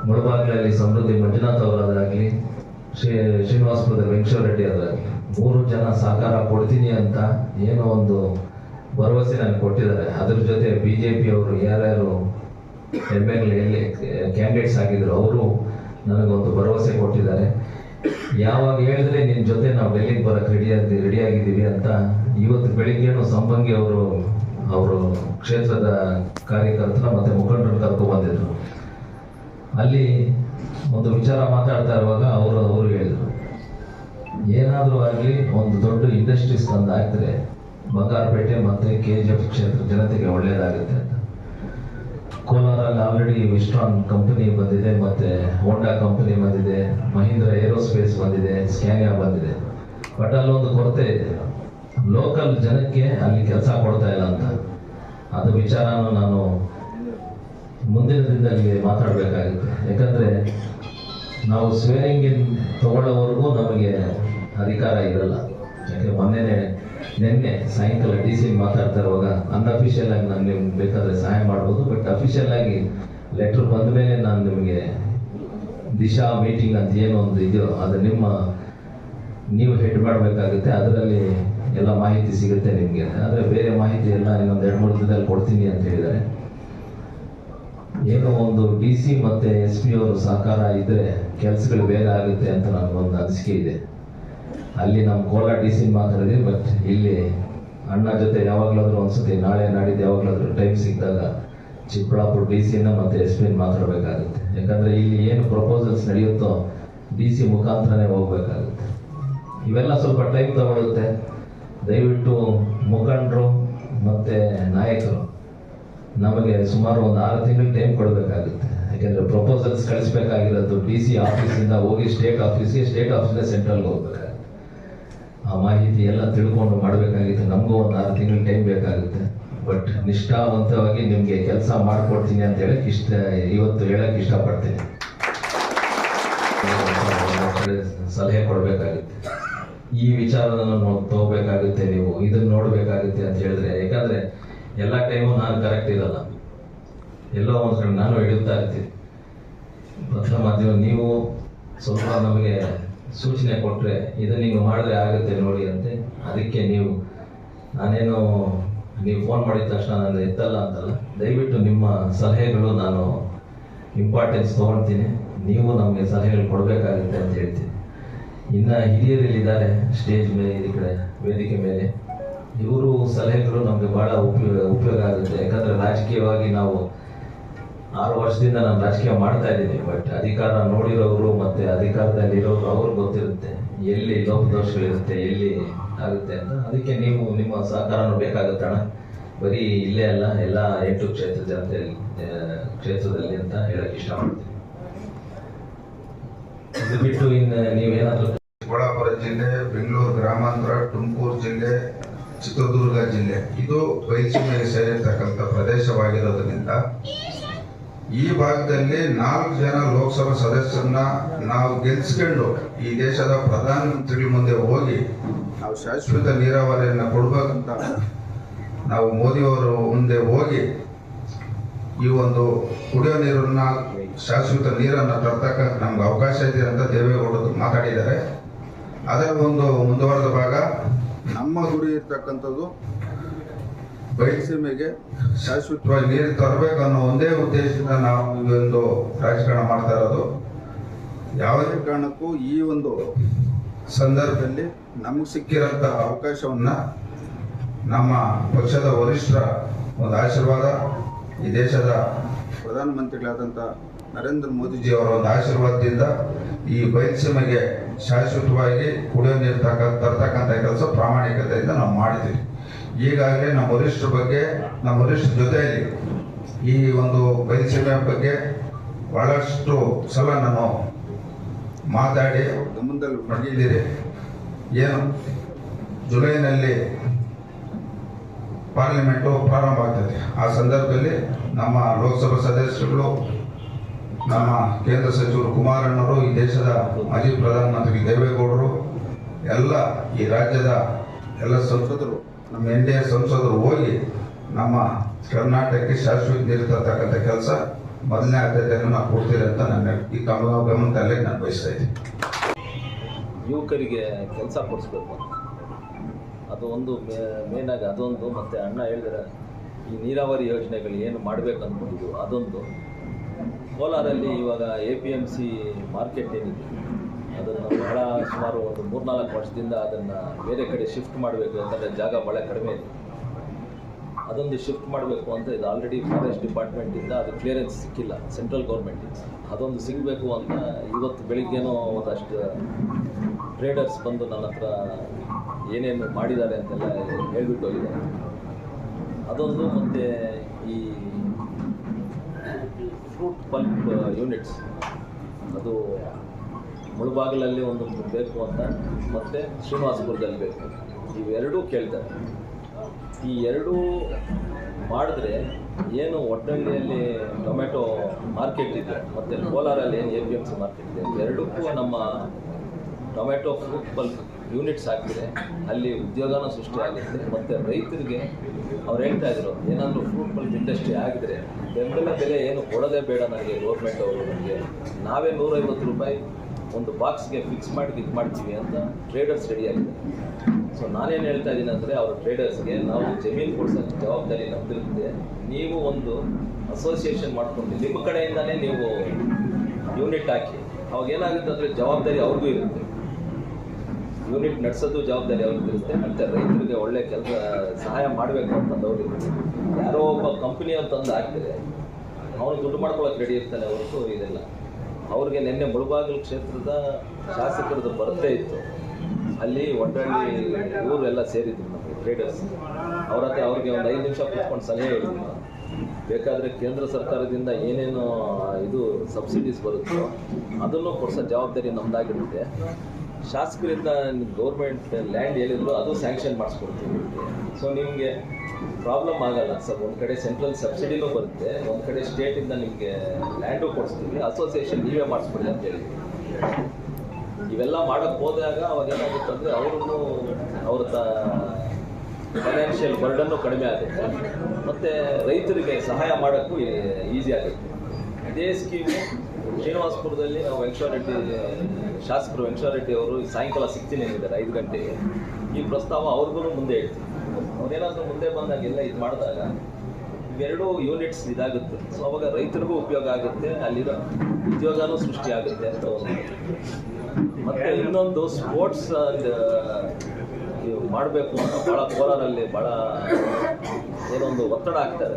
ಮುಳಬಾಗ್ಲಲ್ಲಿ ಸಮೃದ್ಧಿ ಮಂಜುನಾಥ್ ಅವರಾದ್ರಾಗಲಿ ಶ್ರೀ ಶ್ರೀನಿವಾಸಪುರದ ವೆಂಕಟೇಶ್ವರ ರೆಡ್ಡಿ ಅವರಾಗಲಿ, ಮೂರು ಜನ ಸಹಕಾರ ಕೊಡ್ತೀನಿ ಅಂತ ಏನೋ ಒಂದು ಭರವಸೆ ನನಗೆ ಕೊಟ್ಟಿದ್ದಾರೆ. ಅದ್ರ ಜೊತೆ ಬಿ ಜೆ ಪಿ ಅವರು ಯಾರ್ಯಾರು ಎಂ ಎಲ್ ಎಲ್ಲಿ ಕ್ಯಾಂಡಿಡೇಟ್ಸ್ ಆಗಿದ್ರು, ಅವರು ನನಗೊಂದು ಭರವಸೆ ಕೊಟ್ಟಿದ್ದಾರೆ. ಯಾವಾಗ ಹೇಳಿದ್ರೆ ನಿನ್ನ ಜೊತೆ ನಾವು ಡೆಲ್ಲಿಗೆ ಬರಕ್ಕೆ ರೆಡಿ ಆಗಿ ರೆಡಿ ಆಗಿದ್ದೀವಿ ಅಂತ ಇವತ್ತು ಬೆಳಿಗ್ಗೆನೂ ಸಂಬಂಗಿ ಅವರು ಅವರು ಕ್ಷೇತ್ರದ ಕಾರ್ಯಕರ್ತರ ಮತ್ತೆ ಮುಖಂಡರು ಕರ್ಕೊಂಡು ಬಂದಿದ್ರು. ಅಲ್ಲಿ ಒಂದು ವಿಚಾರ ಮಾತಾಡ್ತಾ ಇರುವಾಗ ಅವರು ಅವರು ಹೇಳಿದರು. ಏನಾದರೂ ಆಗಲಿ ಒಂದು ದೊಡ್ಡ ಇಂಡಸ್ಟ್ರೀಸ್ ತಂದು ಹಾಕಿದ್ರೆ ಬಂಗಾರಪೇಟೆ ಮತ್ತು ಕೆ ಜಿ ಎಫ್ ಕ್ಷೇತ್ರ ಜನತೆಗೆ ಒಳ್ಳೆಯದಾಗುತ್ತೆ ಅಂತ. ಕೋಲಾರಲ್ಲಿ ಆಲ್ರೆಡಿ ವಿಸ್ಟ್ರಾನ್ ಕಂಪನಿ ಬಂದಿದೆ, ಮತ್ತೆ ಹೋಂಡಾ ಕಂಪನಿ ಬಂದಿದೆ ಮಹೀಂದ್ರ ಏರೋಸ್ಪೇಸ್ ಬಂದಿದೆ ಸ್ಕ್ಯಾನಿಯಾ ಬಂದಿದೆ. ಬಟ್ ಅಲ್ಲೊಂದು ಕೊರತೆ ಇದೆ. ಲೋಕಲ್ ಜನಕ್ಕೆ ಅಲ್ಲಿ ಕೆಲಸ ಕೊಡ್ತಾ ಇಲ್ಲ ಅಂತ. ಅದು ವಿಚಾರನೂ ನಾನು ಮುಂದಿನ ದಿನದಲ್ಲಿ ಮಾತಾಡಬೇಕಾಗಿತ್ತು. ಯಾಕಂದ್ರೆ ನಾವು ಸ್ವೇರಿಂಗ್ ತಗೊಳ್ಳೋವರೆಗೂ ನಮಗೆ ಅಧಿಕಾರ ಇರಲ್ಲ. ಯಾಕೆ, ಮೊನ್ನೆನೆ ನಿನ್ನೆ ಸಾಯಂಕಾಲ ಡಿ ಸಿ ಮಾತಾಡ್ತಾ ಇರುವಾಗ ಅನ್ಅಫಿಷಿಯಲ್ ಆಗಿ ನಾನು ನಿಮ್ಗೆ ಬೇಕಾದ್ರೆ ಸಹಾಯ ಮಾಡ್ಬೋದು ಬಟ್ ಅಫಿಷಿಯಲ್ ಆಗಿ ಲೆಟ್ರ್ ಬಂದ ಮೇಲೆ ನಾನು ನಿಮಗೆ ದಿಶಾ ಮೀಟಿಂಗ್ ಅಂತ ಏನೋ ಒಂದು ಇದೆಯೋ, ಅದು ನಿಮ್ಮ ನೀವು ಹೆಡ್ ಮಾಡಬೇಕಾಗುತ್ತೆ, ಅದರಲ್ಲಿ ಎಲ್ಲ ಮಾಹಿತಿ ಸಿಗುತ್ತೆ ನಿಮಗೆ. ಆದರೆ ಬೇರೆ ಮಾಹಿತಿ ಎಲ್ಲ ಇನ್ನೊಂದು ಎರಡು ಮೂರು ದಿನದಲ್ಲಿ ಕೊಡ್ತೀನಿ ಅಂತ ಹೇಳಿದ್ದಾರೆ. ಏನೋ ಒಂದು ಡಿ ಸಿ ಮತ್ತು ಎಸ್ ಪಿ ಅವರು ಸಹಕಾರ ಇದ್ದರೆ ಕೆಲಸಗಳು ಬೇಗ ಆಗುತ್ತೆ ಅಂತ ನನಗೊಂದು ಅನಿಸಿಕೆ ಇದೆ. ಅಲ್ಲಿ ನಮ್ಮ ಕೋಲಾರ ಡಿ ಸಿ ಮಾತಾಡಿದ್ವಿ ಬಟ್ ಇಲ್ಲಿ ಅಣ್ಣ ಜೊತೆ ಯಾವಾಗಲಾದ್ರೂ ಒಂದ್ಸತಿ, ನಾಳೆ ನಾಡಿದ್ದು ಯಾವಾಗಲಾದರೂ ಟೈಮ್ ಸಿಕ್ಕಿದಾಗ ಚಿಕ್ಕಬಳ್ಳಾಪುರ ಡಿ ಸಿನ ಮತ್ತೆ ಎಸ್ ಪಿನ ಮಾತಾಡಬೇಕಾಗುತ್ತೆ. ಯಾಕಂದ್ರೆ ಇಲ್ಲಿ ಏನು ಪ್ರಪೋಸಲ್ಸ್ ನಡೆಯುತ್ತೋ ಡಿ ಸಿ ಮುಖಾಂತರನೇ ಹೋಗ್ಬೇಕಾಗುತ್ತೆ. ಇವೆಲ್ಲ ಸ್ವಲ್ಪ ಟೈಮ್ ತಗೊಳುತ್ತೆ. ದಯವಿಟ್ಟು ಮುಖಂಡರು ಮತ್ತೆ ನಾಯಕರು ನಮಗೆ ಸುಮಾರು ಒಂದು ಆರು ತಿಂಗಳು ಟೈಮ್ ಕೊಡಬೇಕಾಗುತ್ತೆ. ಯಾಕೆಂದರೆ ಪ್ರಪೋಸಲ್ಸ್ ಕಳಿಸ್ಬೇಕಾಗಿರೋದು ಡಿ ಸಿ ಆಫೀಸಿಂದ ಹೋಗಿ ಸ್ಟೇಟ್ ಆಫೀಸ್ಗೆ ಸ್ಟೇಟ್ ಆಫೀಸಿಂದ ಸೆಂಟ್ರಲ್ಗೆ ಹೋಗ್ಬೇಕಾಗುತ್ತೆ. ಆ ಮಾಹಿತಿ ಎಲ್ಲ ತಿಳ್ಕೊಂಡು ಮಾಡಬೇಕಾಗಿತ್ತು. ನಮಗೂ ಒಂದು ಆರು ತಿಂಗಳು ಟೈಮ್ ಬೇಕಾಗುತ್ತೆ. ಬಟ್ ನಿಷ್ಠಾವಂತವಾಗಿ ನಿಮಗೆ ಕೆಲಸ ಮಾಡಿಕೊಡ್ತೀನಿ ಅಂತ ಹೇಳಕ್ ಇಷ್ಟ, ಇವತ್ತು ಹೇಳಕ್ ಇಷ್ಟಪಡ್ತೀನಿ. ಸಲಹೆ ಕೊಡಬೇಕಾಗುತ್ತೆ. ಈ ವಿಚಾರವನ್ನು ತಗೋಬೇಕಾಗುತ್ತೆ ನೀವು. ಇದನ್ನ ನೋಡಬೇಕಾಗುತ್ತೆ ಅಂತ ಹೇಳಿದ್ರೆ, ಯಾಕಂದ್ರೆ ಎಲ್ಲ ಟೈಮು ನಾನು ಕರೆಕ್ಟ್ ಇರಲ್ಲ ಎಲ್ಲೋ ಒಂದ್ಸಲ ನಾನು ಹಿಡಿಯುತ್ತಾ ಇರ್ತೀನಿ. ಪತ್ರ ಮಾಧ್ಯಮ ನೀವು ಸ್ವಲ್ಪ ನಮಗೆ ಸೂಚನೆ ಕೊಟ್ಟರೆ ಇದು ನೀವು ಮಾಡಿದ್ರೆ ಆಗುತ್ತೆ ನೋಡಿ ಅಂತೆ. ಅದಕ್ಕೆ ನೀವು, ನಾನೇನು ನೀವು ಫೋನ್ ಮಾಡಿದ ತಕ್ಷಣ ನಾನು ಎತ್ತಲ್ಲ ಅಂತಲ್ಲ. ದಯವಿಟ್ಟು ನಿಮ್ಮ ಸಲಹೆಗಳು ನಾನು ಇಂಪಾರ್ಟೆನ್ಸ್ ತೊಗೊಳ್ತೀನಿ. ನೀವು ನಮಗೆ ಸಲಹೆಗಳು ಕೊಡಬೇಕಾಗುತ್ತೆ ಅಂತ ಹೇಳ್ತೀನಿ. ಇನ್ನು ಹಿರಿಯರಿಲ್ಲಿದ್ದಾರೆ ಸ್ಟೇಜ್ ಮೇಲೆ ಈ ಕಡೆ, ವೇದಿಕೆ ಮೇಲೆ. ಇವರು ಸಲಹೆಗಳು ನಮಗೆ ಭಾಳ ಉಪಯೋಗ ಉಪಯೋಗ ಆಗುತ್ತೆ. ಯಾಕಂದರೆ ರಾಜಕೀಯವಾಗಿ ನಾವು ಆರು ವರ್ಷದಿಂದ ನಾನು ರಾಜಕೀಯ ಮಾಡ್ತಾ ಇದ್ದೀನಿ ಬಟ್ ಅಧಿಕಾರ ನೋಡಿರೋರು ಮತ್ತೆ ಅಧಿಕಾರದಲ್ಲಿ ಇರೋರು ಅವ್ರಿಗೆ ಗೊತ್ತಿರುತ್ತೆ. ಎಲ್ಲಿ ಲೋಪದೋಷಗಳಿರುತ್ತೆ ಎಲ್ಲಿ ಆಗುತ್ತೆ ಅಂತ. ಅದಕ್ಕೆ ನೀವು ನಿಮ್ಮ ಸಹಕಾರನೂ ಬೇಕಾಗುತ್ತಣ್ಣ ಬರೀ ಇಲ್ಲೇ ಅಲ್ಲ, ಎಲ್ಲ ಎಂಟು ಕ್ಷೇತ್ರ ಜನತೆ ಕ್ಷೇತ್ರದಲ್ಲಿ ಅಂತ ಹೇಳಕ್ ಇಷ್ಟಪಡ್ತೀನಿ. ಇದು ಬಿಟ್ಟು ಇನ್ನು ನೀವೇನಾದ್ರೂ ಚಿಕ್ಕಬಳ್ಳಾಪುರ ಜಿಲ್ಲೆ, ಬೆಂಗಳೂರು ಗ್ರಾಮಾಂತರ, ತುಮಕೂರು ಜಿಲ್ಲೆ, ಚಿತ್ರದುರ್ಗ ಜಿಲ್ಲೆ. ಇದು ಬಯಲುಸೀಮೆಗೆ ಸೇರಿರ್ತಕ್ಕಂಥ ಪ್ರದೇಶವಾಗಿರೋದ್ರಿಂದ ಈ ಭಾಗದಲ್ಲಿ ನಾಲ್ಕು ಜನ ಲೋಕಸಭಾ ಸದಸ್ಯರನ್ನ ನಾವು ಗೆಲ್ಸ್ಕೊಂಡು ಈ ದೇಶದ ಪ್ರಧಾನಮಂತ್ರಿ ಮುಂದೆ ಹೋಗಿ ನಾವು ಶಾಶ್ವತ ನೀರಾವರಿಯನ್ನ ಕೊಡ್ಬೇಕಂತ ನಾವು ಮೋದಿಯವರು ಮುಂದೆ ಹೋಗಿ ಈ ಒಂದು ಕುಡಿಯೋ ನೀರನ್ನ, ಶಾಶ್ವತ ನೀರನ್ನ ತರ್ತಕ್ಕ ನಮ್ಗೆ ಅವಕಾಶ ಇದೆ ಅಂತ ದೇವೇಗೌಡರು ಮಾತಾಡಿದ್ದಾರೆ. ಅದರ ಒಂದು ಮುಂದುವರೆದ ಭಾಗ, ನಮ್ಮ ಗುರಿ ಇರ್ತಕ್ಕಂಥದ್ದು ಬಯಲುಸೀಮೆಗೆ ಶಾಶ್ವತವಾಗಿ ನೀರು ತರಬೇಕು ಅನ್ನೋ ಒಂದೇ ಉದ್ದೇಶದಿಂದ ನಾವು ಈ ಒಂದು ರಾಜಕಾರಣ ಮಾಡ್ತಾ ಇರೋದು. ಯಾವುದೇ ಕಾರಣಕ್ಕೂ ಈ ಒಂದು ಸಂದರ್ಭದಲ್ಲಿ ನಮಗೆ ಸಿಕ್ಕಿರೋಂಥ ಅವಕಾಶವನ್ನ ನಮ್ಮ ಪಕ್ಷದ ವರಿಷ್ಠರ ಒಂದು ಆಶೀರ್ವಾದ ಈ ದೇಶದ ಪ್ರಧಾನಮಂತ್ರಿಗಳಾದಂಥ ನರೇಂದ್ರ ಮೋದಿಜಿ ಅವರ ಒಂದು ಆಶೀರ್ವಾದದಿಂದ ಈ ಬಯಲುಸೀಮೆಗೆ ಶಾಶ್ವತವಾಗಿ ಕುಡಿಯೋ ನೀರು ತಕ್ಕ ತರ್ತಕ್ಕಂಥ ಕೆಲಸ ಪ್ರಾಮಾಣಿಕತೆಯಿಂದ ನಾವು ಮಾಡಿದ್ದೀವಿ. ಈಗಾಗಲೇ ನಮ್ಮ ವರಿಷ್ಠರ ಬಗ್ಗೆ, ನಮ್ಮ ವರಿಷ್ಠರ ಜೊತೆಯಲ್ಲಿ ಈ ಒಂದು ಬಯಲುಸೀಮೆ ಬಗ್ಗೆ ಬಹಳಷ್ಟು ಸಲ ನಾನು ಮಾತಾಡಿ ಗಮನದಲ್ಲಿ ಮಡಗಿದ್ದೀರಿ. ಏನು? ಜುಲೈನಲ್ಲಿ ಪಾರ್ಲಿಮೆಂಟು ಪ್ರಾರಂಭ ಆಗ್ತದೆ. ಆ ಸಂದರ್ಭದಲ್ಲಿ ನಮ್ಮ ಲೋಕಸಭಾ ಸದಸ್ಯರುಗಳು, ನಮ್ಮ ಕೇಂದ್ರ ಸಚಿವರು ಕುಮಾರಣ್ಣವರು ಈ ದೇಶದ ಮಾಜಿ ಪ್ರಧಾನಮಂತ್ರಿ ದೇವೇಗೌಡರು, ಎಲ್ಲ ಈ ರಾಜ್ಯದ ಎಲ್ಲ ಸಂಸದರು ನಮ್ಮ ಎನ್ ಡಿ ಎ ಸಂಸದರು ಹೋಗಿ ನಮ್ಮ ಕರ್ನಾಟಕಕ್ಕೆ ಶಾಶ್ವತ ನೀರು ಕೆಲಸ ಮೊದಲನೇ ಆದ್ಯತೆಯನ್ನು ನಾವು ಕೊಡ್ತೀರಿ ಅಂತ ನನ್ನ ಈ ಕಮಲ ಗಮನದಲ್ಲಿ ನಾನು ಬಯಸ್ತಾ ಇದ್ದೀನಿ. ಯುವಕರಿಗೆ ಕೆಲಸ ಕೊಡಿಸ್ಬೇಕು. ಅದು ಒಂದು ಮೇನಾಗಿ ಅದೊಂದು, ಮತ್ತು ಅಣ್ಣ ಹೇಳಿದ್ರೆ ಈ ನೀರಾವರಿ ಯೋಜನೆಗಳು ಏನು ಮಾಡಬೇಕು ಅಂದ್ಕೊಂಡಿದ್ದು ಅದೊಂದು. ಕೋಲಾರಲ್ಲಿ ಇವಾಗ A P M C market ಏನಿದೆ ಅದನ್ನು ಬಹಳ ಸುಮಾರು ಒಂದು ಮೂರ್ನಾಲ್ಕು ವರ್ಷದಿಂದ ಅದನ್ನು ಬೇರೆ ಕಡೆ ಶಿಫ್ಟ್ ಮಾಡಬೇಕು ಅಂತಂದರೆ ಜಾಗ ಭಾಳ ಕಡಿಮೆ ಇದೆ. ಅದೊಂದು ಶಿಫ್ಟ್ ಮಾಡಬೇಕು ಅಂತ ಇದು ಆಲ್ರೆಡಿ ಫಾರೆಸ್ಟ್ ಡಿಪಾರ್ಟ್ಮೆಂಟಿಂದ ಅದು ಕ್ಲಿಯರೆನ್ಸ್ ಸಿಕ್ಕಿಲ್ಲ ಸೆಂಟ್ರಲ್ ಗೌರ್ಮೆಂಟಿಂದ ಅದೊಂದು ಸಿಗಬೇಕು ಅಂತ ಇವತ್ತು ಬೆಳಿಗ್ಗೆನೂ ಒಂದಷ್ಟು ಟ್ರೇಡರ್ಸ್ ಬಂದು ನನ್ನ ಹತ್ರ ಏನೇನು ಮಾಡಿದ್ದಾರೆ ಅಂತೆಲ್ಲ ಹೇಳ್ಬಿಟ್ಟು ಹೋಗಿದ್ದಾರೆ. ಅದೊಂದು ಮತ್ತು ಈ ಫ್ರೂಟ್ ಪಲ್ಪ್ ಯೂನಿಟ್ಸ್ ಅದು ಮುಳುಬಾಗಿಲಲ್ಲಿ ಒಂದು ಬೇಕು ಅಂತ ಮತ್ತು ಶ್ರೀನಿವಾಸಪುರದಲ್ಲಿ ಬೇಕು. ಇವೆರಡೂ ಕೇಳ್ತಾರೆ. ಈ ಎರಡೂ ಮಾಡಿದ್ರೆ ಏನು ಒಟ್ಟಳ್ಳಿಯಲ್ಲಿ ಟೊಮೆಟೊ ಮಾರ್ಕೆಟ್ ಇದೆ, ಮತ್ತು ಕೋಲಾರಲ್ಲಿ ಏನು A P M C market ಇದೆ, ಎರಡಕ್ಕೂ ನಮ್ಮ ಟೊಮೆಟೊ ಫ್ರೂಟ್ ಬಲ್ಕ್ ಯೂನಿಟ್ಸ್ ಹಾಕಿದ್ರೆ ಅಲ್ಲಿ ಉದ್ಯೋಗನೂ ಸೃಷ್ಟಿ ಆಗುತ್ತೆ. ಮತ್ತು ರೈತರಿಗೆ ಅವ್ರು ಹೇಳ್ತಾ ಇದ್ರು, ಏನಾದರೂ ಫ್ರೂಟ್ ಪಲ್ಪ್ ಇಂಡಸ್ಟ್ರಿ ಆಗಿದ್ರೆ ಬೆಂಬಲ ಬೆಲೆ ಏನು ಕೊಡೋದೇ ಬೇಡ ನನಗೆ ಗೌರ್ಮೆಂಟ್ ಅವರು ನನಗೆ ನಾವೇ ನೂರೈವತ್ತು ರೂಪಾಯಿ ಒಂದು ಬಾಕ್ಸ್ಗೆ ಫಿಕ್ಸ್ ಮಾಡಿ ಇದು ಮಾಡ್ತೀವಿ ಅಂತ ಟ್ರೇಡರ್ಸ್ ರೆಡಿಯಾಗಿದೆ ಸೊ ನಾನೇನು ಹೇಳ್ತಾ ಇದ್ದೀನಿ ಅಂದರೆ ಅವ್ರ ಟ್ರೇಡರ್ಸ್ಗೆ ನಾವು ಜಮೀನು ಕೊಡ್ಸೋಕ್ಕೆ ಜವಾಬ್ದಾರಿ ನಮ್ದಿರುತ್ತೆ ನೀವು ಒಂದು ಅಸೋಸಿಯೇಷನ್ ಮಾಡ್ಕೊಂಡು ನಿಮ್ಮ ಕಡೆಯಿಂದಲೇ ನೀವು ಯೂನಿಟ್ ಹಾಕಿ. ಅವಾಗ ಏನಾಗುತ್ತೆ ಅಂದರೆ ಜವಾಬ್ದಾರಿ ಅವ್ರಿಗೂ ಇರುತ್ತೆ. ಯೂನಿಟ್ ನಡೆಸೋದು ಜವಾಬ್ದಾರಿ ಅವ್ರಿಗೆ ಇರುತ್ತೆ. ಮತ್ತು ರೈತರಿಗೆ ಒಳ್ಳೆ ಕೆಲಸ, ಸಹಾಯ ಮಾಡಬೇಕು ಅಂತಂದವ್ರು ಇರುತ್ತೆ. ಯಾರೋ ಒಬ್ಬ ಕಂಪ್ನಿ ಅಂತಂದು ಹಾಕ್ತಾರೆ. ಅವನು ದುಡ್ಡು ಮಾಡ್ಕೊಳಕ್ಕೆ ರೆಡಿ ಇರ್ತಾನೆ ಹೊರತು ಇದೆಲ್ಲ. ಅವ್ರಿಗೆ ನಿನ್ನೆ ಮುಳಬಾಗಿಲು ಕ್ಷೇತ್ರದ ಶಾಸಕರದ್ದು ಬರ್ತೇ ಇತ್ತು. ಅಲ್ಲಿ ಒಡ್ಡಳ್ಳಿ ಊರೆಲ್ಲ ಸೇರಿದ್ರು ನಮಗೆ ಟ್ರೇಡರ್ಸ್ ಅವ್ರ ಹತ್ರ ಅವ್ರಿಗೆ ಒಂದು ಐದು ನಿಮಿಷ ಕೂತ್ಕೊಂಡು ಸಲಹೆ ಹೇಳಿದ್ರು. ಬೇಕಾದರೆ ಕೇಂದ್ರ ಸರ್ಕಾರದಿಂದ ಏನೇನು ಇದು ಸಬ್ಸಿಡೀಸ್ ಬರುತ್ತೋ ಅದನ್ನು ಕೊಡಿಸೋ ಜವಾಬ್ದಾರಿ ನಮ್ದಾಗಿರುತ್ತೆ. ಶಾಸಕರಿಂದ ಗೌರ್ಮೆಂಟ್ ಲ್ಯಾಂಡ್ ಹೇಳಿದ್ರು, ಅದು ಸ್ಯಾಂಕ್ಷನ್ ಮಾಡಿಸ್ಕೊಡ್ತೀವಿ. ಸೊ ನಿಮಗೆ ಪ್ರಾಬ್ಲಮ್ ಆಗಲ್ಲ. ಸರ್, ಒಂದು ಕಡೆ ಸೆಂಟ್ರಲ್ ಸಬ್ಸಿಡಿನೂ ಬರುತ್ತೆ, ಒಂದು ಕಡೆ ಸ್ಟೇಟಿಂದ ನಿಮಗೆ ಲ್ಯಾಂಡು ಕೊಡಿಸ್ತೀವಿ, ಅಸೋಸಿಯೇಷನ್ ನೀವೇ ಮಾಡಿಸ್ಕೊಡಿ ಅಂತ ಹೇಳಿದ್ವಿ ಇವೆಲ್ಲ ಮಾಡೋಕ್ಕೆ ಹೋದಾಗ ಅವಾಗ ಏನಾಗುತ್ತೆ ಅಂದರೆ ಅವರ ಅವ್ರ ಫೈನಾನ್ಷಿಯಲ್ ಬರ್ಡನ್ನು ಕಡಿಮೆ ಆಗುತ್ತೆ. ಮತ್ತು ರೈತರಿಗೆ ಸಹಾಯ ಮಾಡೋಕ್ಕೂ ಈಸಿ ಆಗುತ್ತೆ. ಇದೇ ಸ್ಕೀಮು ಶ್ರೀನಿವಾಸಪುರದಲ್ಲಿ ನಾವು ವೆಂಕಟರೆಡ್ಡಿ ಶಾಸಕರು ವೆಂಕಟರೆಡ್ಡಿ ಅವರು ಸಾಯಂಕಾಲ ಸಿಗ್ತೀನಿ ಅಂದಿದ್ದಾರೆ ಐದು ಗಂಟೆಗೆ. ಈ ಪ್ರಸ್ತಾವ ಅವ್ರಿಗೂ ಮುಂದೆ ಹೇಳ್ತೀನಿ. ಅವ್ರೇನಾದರೂ ಮುಂದೆ ಬಂದಾಗೆಲ್ಲ ಇದು ಮಾಡಿದಾಗ ಇವೆರಡೂ ಯೂನಿಟ್ಸ್ ಇದಾಗುತ್ತೆ. ಸೊ ಅವಾಗ ರೈತರಿಗೂ ಉಪಯೋಗ ಆಗುತ್ತೆ, ಅಲ್ಲಿರೋ ಉದ್ಯೋಗನೂ ಸೃಷ್ಟಿ ಆಗುತ್ತೆ ಅಂತ ಒಂದು. ಮತ್ತೆ ಇನ್ನೊಂದು ಸ್ಪೋರ್ಟ್ಸ್ ಮಾಡಬೇಕು ಅಂತ ಭಾಳ ಕೋಲಾರಲ್ಲಿ ಭಾಳ ಏನೊಂದು ಒತ್ತಡ ಆಗ್ತಾರೆ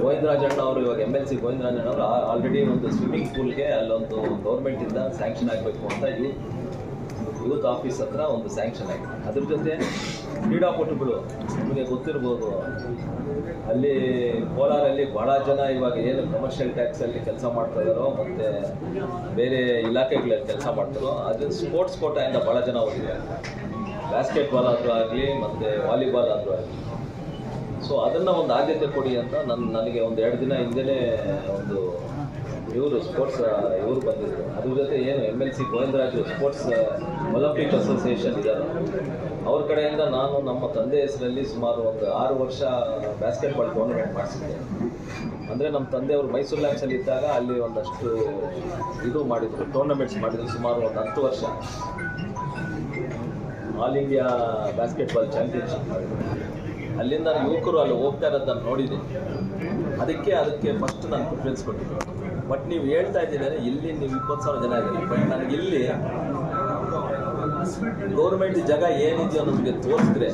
ಗೋವಿಂದರಾಜಣ್ಣ ಅವರು ಇವಾಗ ಎಂ ಎಲ್ ಸಿ ಗೋವಿಂದರಾಜಣ್ಣ ಅವರು ಆಲ್ರೆಡಿ ಒಂದು ಸ್ವಿಮ್ಮಿಂಗ್ ಪೂಲ್ಗೆ ಅಲ್ಲೊಂದು ಗೌರ್ಮೆಂಟಿಂದ ಸ್ಯಾಂಕ್ಷನ್ ಆಗಬೇಕು ಅಂತ ಯೂತ್ ಯೂತ್ ಆಫೀಸ್ ಹತ್ರ ಒಂದು ಸ್ಯಾಂಕ್ಷನ್ ಆಗಿದೆ ಅದ್ರ ಜೊತೆ ಕ್ರೀಡಾಪಟುಗಳು, ನಿಮಗೆ ಗೊತ್ತಿರ್ಬೋದು, ಅಲ್ಲಿ ಕೋಲಾರಲ್ಲಿ ಭಾಳ ಜನ ಇವಾಗ ಏನು ಕಮರ್ಷಿಯಲ್ ಟ್ಯಾಕ್ಸಲ್ಲಿ ಕೆಲಸ ಮಾಡ್ತಾ ಇದ್ದಾರೋ ಮತ್ತು ಬೇರೆ ಇಲಾಖೆಗಳಲ್ಲಿ ಕೆಲಸ ಮಾಡ್ತಾರೋ, ಅದು ಸ್ಪೋರ್ಟ್ಸ್ ಕೋಟಾಯಿಂದ ಭಾಳ ಜನ ಹೋಗಿದ್ದಾರೆ. ಬ್ಯಾಸ್ಕೆಟ್ಬಾಲ್ ಆದರೂ ಆಗಲಿ, ಮತ್ತು ವಾಲಿಬಾಲ್ ಆದರೂ ಆಗಲಿ. ಸೊ ಅದನ್ನು ಒಂದು ಆದ್ಯತೆ ಕೊಡಿ ಅಂತ ನನ್ನ ನನಗೆ ಒಂದು ಎರಡು ದಿನ ಹಿಂದೆಯೇ ಒಂದು ಇವರು ಸ್ಪೋರ್ಟ್ಸ್ ಇವರು ಬಂದಿದ್ದರು ಅದ್ರ ಜೊತೆ ಏನು M L C Govindaraju sports Olympic association ಇದ್ದಾರೆ ಅವ್ರ ಕಡೆಯಿಂದ ನಾನು ನಮ್ಮ ತಂದೆ ಹೆಸರಲ್ಲಿ ಸುಮಾರು ಒಂದು ಆರು ವರ್ಷ ಬ್ಯಾಸ್ಕೆಟ್ಬಾಲ್ ಟೂರ್ನಮೆಂಟ್ ಮಾಡಿಸಿದ್ದೆ. ಅಂದರೆ ನಮ್ಮ ತಂದೆಯವರು ಮೈಸೂರು ಲ್ಯಾಂಡ್ಸಲ್ಲಿ ಇದ್ದಾಗ ಅಲ್ಲಿ ಒಂದಷ್ಟು ಇದು ಮಾಡಿದರು ಟೂರ್ನಮೆಂಟ್ಸ್ ಮಾಡಿದರು, ಸುಮಾರು ಒಂದು ಹತ್ತು ವರ್ಷ. ಆಲ್ ಇಂಡಿಯಾ ಬ್ಯಾಸ್ಕೆಟ್ಬಾಲ್ ಚಾಂಪಿಯನ್ಶಿಪ್ ಮಾಡಿದ್ರು. ಅಲ್ಲಿಂದ ಯುವಕರು ಅಲ್ಲಿ ಹೋಗ್ತಾ ಇರೋದನ್ನು ನೋಡಿದ್ದೀನಿ. ಅದಕ್ಕೆ ಅದಕ್ಕೆ ಫಸ್ಟ್ ನಾನು ಪ್ರಿಫರೆನ್ಸ್ ಕೊಟ್ಟಿದ್ದೆ. ಬಟ್ ನೀವು ಹೇಳ್ತಾ ಇದ್ದೀರಿ ಇಲ್ಲಿ ನೀವು ಇಪ್ಪತ್ತು ಸಾವಿರ ಜನ ಇದ್ದೀರಿ. ಬಟ್ ನನಗೆ ಇಲ್ಲಿ ಗೌರ್ಮೆಂಟ್ ಜಾಗ ಏನಿದೆಯೋ ನಮಗೆ ತೋರಿಸಿದ್ರೆ,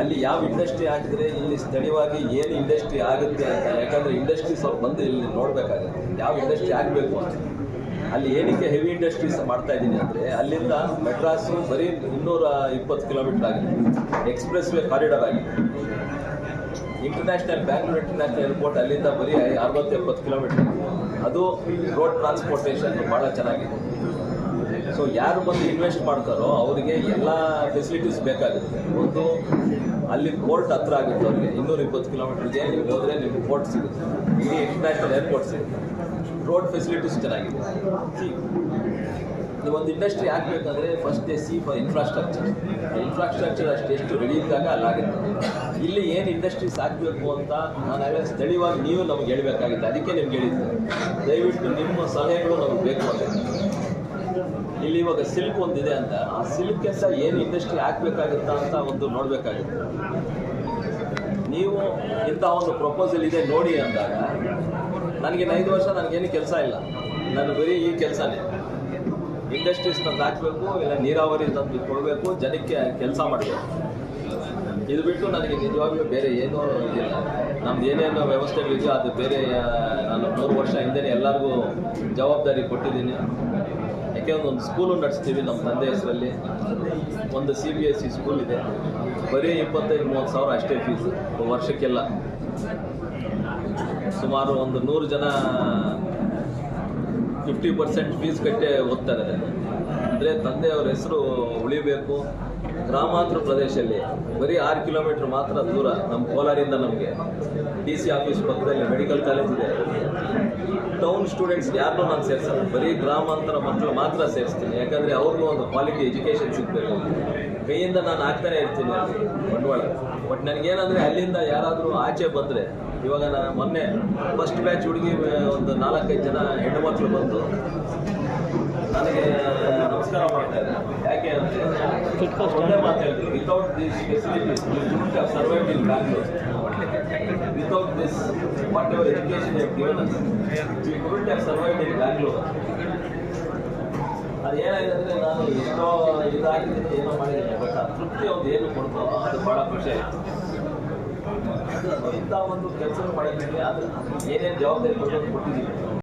ಅಲ್ಲಿ ಯಾವ ಇಂಡಸ್ಟ್ರಿ ಹಾಕಿದ್ರೆ, ಇಲ್ಲಿ ಸ್ಥಳೀಯವಾಗಿ ಏನು ಇಂಡಸ್ಟ್ರಿ ಆಗುತ್ತೆ ಅಂತ. ಯಾಕಂದರೆ ಇಂಡಸ್ಟ್ರಿ ಸ್ವಲ್ಪ ಬಂದು ಇಲ್ಲಿ ನೋಡ್ಬೇಕಾಗುತ್ತೆ. ಯಾವ ಇಂಡಸ್ಟ್ರಿ ಆಗಬೇಕು ಅಂತ. ಅಲ್ಲಿ ಏನಕ್ಕೆ ಹೆವಿ ಇಂಡಸ್ಟ್ರೀಸ್ ಮಾಡ್ತಾ ಇದ್ದೀನಿ ಅಂದರೆ, ಅಲ್ಲಿಂದ ಮೆಡ್ರಾಸು ಬರೀ ಇನ್ನೂರ ಇಪ್ಪತ್ತು ಕಿಲೋಮೀಟರ್ ಆಗಿದೆ. ಎಕ್ಸ್ಪ್ರೆಸ್ ವೇ ಕಾರಿಡಾರ್ ಆಗಿದೆ. ಇಂಟರ್ನ್ಯಾಷನಲ್ ಬ್ಯಾಂಗ್ಳೂರ್ ಇಂಟರ್ನ್ಯಾಷನಲ್ ಏರ್ಪೋರ್ಟ್ ಅಲ್ಲಿಂದ ಬರೀ ಅರವತ್ತು ಎಪ್ಪತ್ತು ಕಿಲೋಮೀಟರ್ ಅದು ರೋಡ್ ಟ್ರಾನ್ಸ್ಪೋರ್ಟೇಷನ್ ಭಾಳ ಚೆನ್ನಾಗಿದೆ. ಸೊ ಯಾರು ಬಂದು ಇನ್ವೆಸ್ಟ್ ಮಾಡ್ತಾರೋ ಅವರಿಗೆ ಎಲ್ಲ ಫೆಸಿಲಿಟೀಸ್ ಬೇಕಾಗುತ್ತೆ. ಒಂದು ಅಲ್ಲಿ ಪೋರ್ಟ್ ಹತ್ರ ಆಗುತ್ತೆ ಅವ್ರಿಗೆ ಇನ್ನೂರ ಇಪ್ಪತ್ತು ಇದೆ ನೀವು ಹೋದರೆ ನಿಮ್ಗೆ ಪೋರ್ಟ್ ಸಿಗುತ್ತೆ. ಇಲ್ಲಿ ಇಂಟರ್ನ್ಯಾಷನಲ್ ಏರ್ಪೋರ್ಟ್ ಸಿಗುತ್ತೆ. ರೋಡ್ ಫೆಸಿಲಿಟೀಸ್ ಚೆನ್ನಾಗಿದೆ. ನೀವು ಒಂದು ಇಂಡಸ್ಟ್ರಿ ಹಾಕ್ಬೇಕಂದ್ರೆ first A C for infrastructure infrastructure ಅಷ್ಟು ಎಷ್ಟು ರೆಡಿ ಇದ್ದಾಗ ಅಲ್ಲಾಗುತ್ತೆ ಇಲ್ಲಿ ಏನು ಇಂಡಸ್ಟ್ರೀಸ್ ಆಗಬೇಕು ಅಂತ ನಾನು ಸ್ಥಳೀಯವಾಗಿ ನೀವು ನಮ್ಗೆ ಹೇಳಬೇಕಾಗಿತ್ತು. ಅದಕ್ಕೆ ನಿಮ್ಗೆ ಹೇಳಿದ್ದೆ. ದಯವಿಟ್ಟು ನಿಮ್ಮ ಸಲಹೆಗಳು ನಮಗೆ ಬೇಕು ಅಂತ. ಇಲ್ಲಿ ಇವಾಗ ಸಿಲ್ಕ್ ಒಂದಿದೆ ಅಂತ. ಆ ಸಿಲ್ಕ್ ಕೆಲಸ ಏನು ಇಂಡಸ್ಟ್ರಿ ಹಾಕ್ಬೇಕಾಗುತ್ತಾ ಅಂತ ಒಂದು ನೋಡಬೇಕಾಗಿತ್ತು. ನೀವು ಇಂಥ ಒಂದು ಪ್ರಪೋಸಲ್ ಇದೆ ನೋಡಿ ಅಂದಾಗ ನನಗೆ ಐದು ವರ್ಷ ನನಗೇನು ಕೆಲಸ ಇಲ್ಲ. ನಾನು ಬರೀ ಈ ಕೆಲಸನೇ. ಇಂಡಸ್ಟ್ರೀಸ್ ತಂದು ಹಾಕಬೇಕು, ಇಲ್ಲ ನೀರಾವರಿ ತಂದು ಕೊಡಬೇಕು, ಜನಕ್ಕೆ ಕೆಲಸ ಮಾಡಬೇಕು. ಇದು ಬಿಟ್ಟು ನನಗೆ ನಿಜವಾಗ್ಲೂ ಬೇರೆ ಏನೂ ಇದಿಲ್ಲ ನಮ್ದು ಏನೇನು ವ್ಯವಸ್ಥೆಗಳಿದೆಯೋ ಅದು ಬೇರೆ ನಾನು ಮೂರು ವರ್ಷ ಹಿಂದೆ ಎಲ್ಲರಿಗೂ ಜವಾಬ್ದಾರಿ ಕೊಟ್ಟಿದ್ದೀನಿ. ಯಾಕೆ ಒಂದು ಸ್ಕೂಲು ನಡೆಸ್ತೀವಿ ನಮ್ಮ ತಂದೆ ಹೆಸರಲ್ಲಿ. ಒಂದು C B S C school ಇದೆ. ಬರೀ ಇಪ್ಪತ್ತೈದು, ಮೂವತ್ತು ಸಾವಿರ ಅಷ್ಟೇ ಫೀಸ್, ವರ್ಷಕ್ಕೆಲ್ಲ. ಸುಮಾರು ಒಂದು ನೂರು ಜನ ಫಿಫ್ಟಿ ಪರ್ಸೆಂಟ್ ಫೀಸ್ ಕಟ್ಟೆ ಓದ್ತಾರೆ ಅಂದರೆ ತಂದೆಯವ್ರ ಹೆಸರು ಉಳಿಬೇಕು. ಗ್ರಾಮಾಂತರ ಪ್ರದೇಶದಲ್ಲಿ ಬರೀ ಆರು ಕಿಲೋಮೀಟ್ರ್ ಮಾತ್ರ ದೂರ ನಮ್ಮ ಕೋಲಾರಿಂದ ನಮಗೆ. ಡಿ ಸಿ ಆಫೀಸ್ ಪಕ್ಕದಲ್ಲಿ ಮೆಡಿಕಲ್ ಕಾಲೇಜ್ ಇದೆ. ಟೌನ್ ಸ್ಟೂಡೆಂಟ್ಸ್ ಯಾರನ್ನೂ ನಾನು ಸೇರಿಸಲ್ಲ. ಬರೀ ಗ್ರಾಮಾಂತರ ಮಕ್ಕಳು ಮಾತ್ರ ಸೇರಿಸ್ತೀನಿ. ಯಾಕಂದರೆ ಅವ್ರಿಗೂ ಒಂದು ಕ್ವಾಲಿಟಿ ಎಜುಕೇಷನ್ ಸಿಗಬೇಕು. ಕೈಯಿಂದ ನಾನು ಹಾಕ್ತಾನೆ ಇರ್ತೀನಿ ಅಲ್ಲಿ, ಬಂಡವಾಳ. ಬಟ್ ನನಗೇನಂದರೆ ಅಲ್ಲಿಂದ ಯಾರಾದರೂ ಆಚೆ ಬಂದರೆ, ಇವಾಗ ನಾನು ಮೊನ್ನೆ ಫಸ್ಟ್ ಬ್ಯಾಚ್ ಹುಡುಗಿ ಒಂದು ನಾಲ್ಕೈದು ಜನ ಹೆಣ್ಣು ಮಕ್ಕಳು ಬಂದು ನನಗೆ ನಮಸ್ಕಾರ ಮಾಡ್ತಾ ಇದ್ದಾರೆ. ಯಾಕೆ ಅಂದರೆ, ಒಂದೇ ಮಾತಾಡ್ತೀವಿ without this facilities survive in Bangalore without this whatever education they have given us, we couldn't have survived in Bangalore. ಅಂದರೆ ನಾನು ಎಷ್ಟೋ ಇದಾಗಿದ್ದೀನಿ ಏನೋ ಮಾಡಿದ್ದೀನಿ ಬಟ್ ತೃಪ್ತಿ ಒಂದು ಏನು ಕೊಡ್ತೋ ಅದು ಭಾಳ ಖುಷಿ ಇಂಥ ಒಂದು ಕೆಲಸ ಮಾಡಿದ್ದೀನಿ ಅದು ಏನೇನು ಜವಾಬ್ದಾರಿ ಕೊಡೋದು ಕೊಟ್ಟಿದ್ದೀನಿ